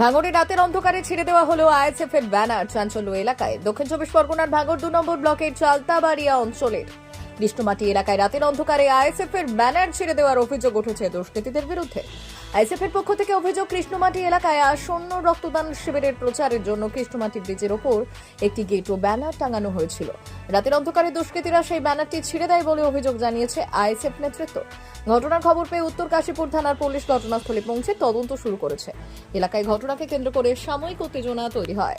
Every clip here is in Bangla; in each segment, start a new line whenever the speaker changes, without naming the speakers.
ভাঙড়ে রাতের অন্ধকারে ছেড়ে দেওয়া হলো আইএসএফ এর ব্যানার চাঞ্চল্য এলাকায়। দক্ষিণ চব্বিশ পরগনার ভাঙড় দু নম্বর ব্লকের চালতাবাড়িয়া অঞ্চলের কৃষ্ণমাটি এলাকায় রাতের অন্ধকারে আইএসএফ এর ব্যানার ছেড়ে দেওয়ার অভিযোগ উঠেছে দুষ্কৃতীদের বিরুদ্ধে। আইএসএফ এর পক্ষ থেকে অভিযোগ, কৃষ্ণমাটি এলাকায় আসন্ন রক্তদান শিবিরের প্রচারের জন্য কৃষ্ণমাটি ব্রিজের ওপর একটি গেট ও ব্যানার টাঙানো হয়েছিল। রাতের অন্ধকারে দুষ্কৃতীরা সেই ব্যানারটি ছিঁড়ে দেয় বলে অভিযোগ জানিয়েছে আইএসএফ নেতৃত্ব। ঘটনার খবর পেয়ে উত্তর কাশীপুর থানার পুলিশ ঘটনাস্থলে পৌঁছে তদন্ত শুরু করেছে। এলাকায় ঘটনাকে কেন্দ্র করে সাময়িক উত্তেজনা তৈরি হয়।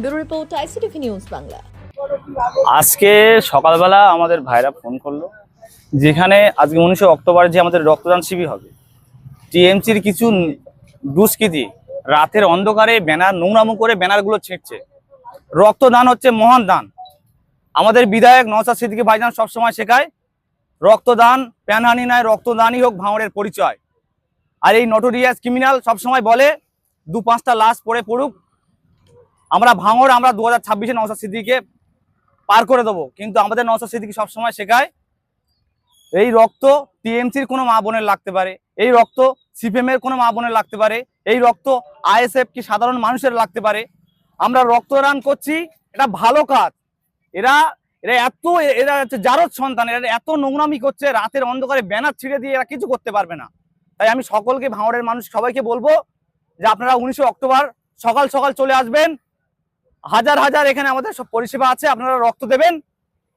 Bureau report, ICTV news Bangla.
আজকে সকালবেলা আমাদের ভাইরা ফোন করল, যেখানে আজকে উনিশে অক্টোবর যে আমাদের রক্তদান শিবির হবে। টিএমসির কিছু দুষ্কৃতি রাতের অন্ধকারে ব্যানার, নোংরামো করে ব্যানারগুলো ছিঁড়ছে। রক্তদান হচ্ছে মহান দান। আমাদের বিধায়ক নওসাদ সিদ্দিকী ভাইজান সবসময় শেখায়, রক্তদান প্যানহানি নয়, রক্তদানই হোক ভাঙড়ের পরিচয়। আর এই নটোরিয়াস ক্রিমিনাল সবসময় বলে, দু পাঁচটা লাশ পড়ে পড়ুক। আমরা ভাঙড়, আমরা দু হাজার ছাব্বিশে নওসাদ সিদ্দিকে পার করে দেবো। কিন্তু আমাদের নওসাদ সিদ্দিকি সবসময় শেখায়, এই রক্ত টিএমসির কোনো মা বোনের লাগতে পারে, এই রক্ত সিপিএম এর কোনো মা বোনের লাগতে পারে, এই রক্ত আইএসএফ কি সাধারণ মানুষের লাগতে পারে। আমরা রক্ত রক্তদান করছি, এটা ভালো কাজ। এরা এরা এত, এরা হচ্ছে জারদ সন্তান, এরা এত নোংরামি করছে, রাতের অন্ধকারে ব্যানার ছিঁড়ে দিয়ে এরা কিছু করতে পারবে না। তাই আমি সকলকে, ভাঙড়ের মানুষ সবাইকে বলব যে আপনারা উনিশে অক্টোবর সকাল সকাল চলে আসবেন হাজার হাজার এখানে আমাদের সব পরিষেবা আছে, আপনারা রক্ত দেবেন।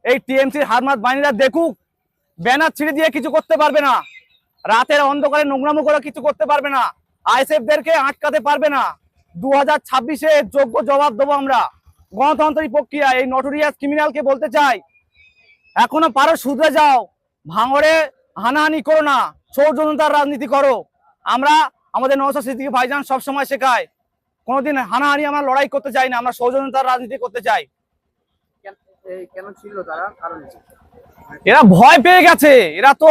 এই টিএমসির হারমাত বাহিনীরা দেখুক, ব্যানার ছিঁড়ে দিয়ে কিছু করতে পারবে না। রাতের অন্ধকারে নোংরামো করে কিছু করতে পারবে না। আইএসএফ দেরকে আটকাতে পারবে না। দু হাজার ছাব্বিশে যোগ্য জবাব দেবো আমরা। গণতান্ত্রিক প্রক্রিয়া, এই নটোরিয়াস ক্রিমিনালকে বলতে চাই। এখনও পারো, শুধরে যাও। ভাঙড়ে হানাহানি করো না। সৌজন্যতার রাজনীতি করো। আমরা আমাদের নৌসা সিদ্দিকি ভাইজান সবসময় শেখায় কোনোদিন হানাহানি আমরা লড়াই করতে চাই না আমরা সৌজন্যতার রাজনীতি করতে চাই
কেন ছিল তারা? কারণ
এরা ভয় পেয়ে গেছে। এরা তো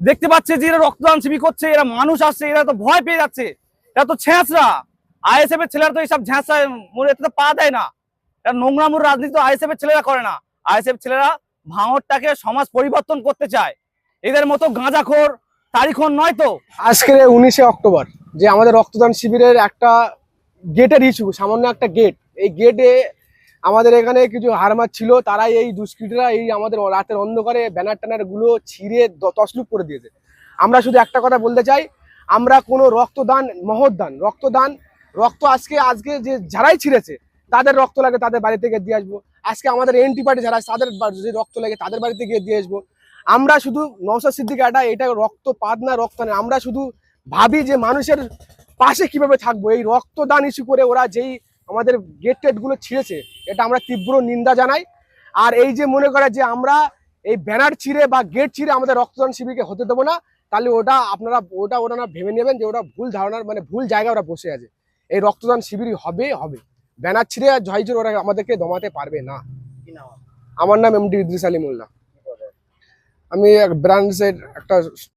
দেখতে পাচ্ছে যে এরা রক্তদান শিবির করছে এরা মানুষ আসছে এরা তো ভয় পেয়ে যাচ্ছে। এরা তো ছেঁচরা আইএসএফ এর ছেলেরা তো এইসব মনে এতে তো পা দেয় না। এরা নোংরা নোংরামুর রাজনীতি তো আইএসএফ এর ছেলেরা করে না। আইএসএফ ছেলেরা ভাঙরটাকে সমাজ পরিবর্তন করতে চায়। এদের মতো গাঁজাখোর তারিখর নয় তো।
আজকের উনিশে অক্টোবর যে আমাদের রক্তদান শিবিরের একটা গেটের ইস্যু সামান্য একটা গেট এই গেটে আমাদের এখানে কিছু হারমার ছিল, তারাই এই দুষ্কৃতীরা এই আমাদের রাতের অন্ধকারে ব্যানার ট্যানারগুলো ছিঁড়ে তছলুপ করে দিয়েছে। আমরা শুধু একটা কথা বলতে চাই, আমরা কোনো রক্তদান, মহৎদান, রক্তদান, রক্ত আজকে আজকে যে যারাই ছিঁড়েছে, তাদের রক্ত লাগে তাদের বাড়ি থেকে দিয়ে আসব। আজকে আমাদের এনটি পার্টি যারা তাদের যদি রক্ত লাগে তাদের বাড়িতে গিয়ে দিয়ে আসব। আমরা শুধু নৌসাদ সিদ্দিকাটা এটা রক্ত পাদ না রক্ত আমরা শুধু ভাবি যে মানুষের পাশে কীভাবে থাকব? এই রক্তদান ইস্যু করে ওরা যেই আমাদের গেট টেটগুলো ছিঁড়েছে এটা আমরা তীব্র নিন্দা জানাই। আর এই যে মনে করে যে আমরা এই ব্যানার ছিঁড়ে বা গেট ছিঁড়ে আমাদের রক্তদান শিবিরকে হতে দেবো না তাহলে ওটা আপনারা ওটা ওটা না ভেবে নেবেন যে ওটা ভুল ধারণার মানে ভুল জায়গায় ওরা বসে আছে। এই রক্তদান শিবিরই হবে হবে। ব্যানার ছিঁড়ে আর ঝয়জোর ওরা আমাদেরকে দমাতে পারবে না? আমার নাম এমডি ইদ্রিস আলী মোল্লা। আমি ব্রাঞ্চের একটা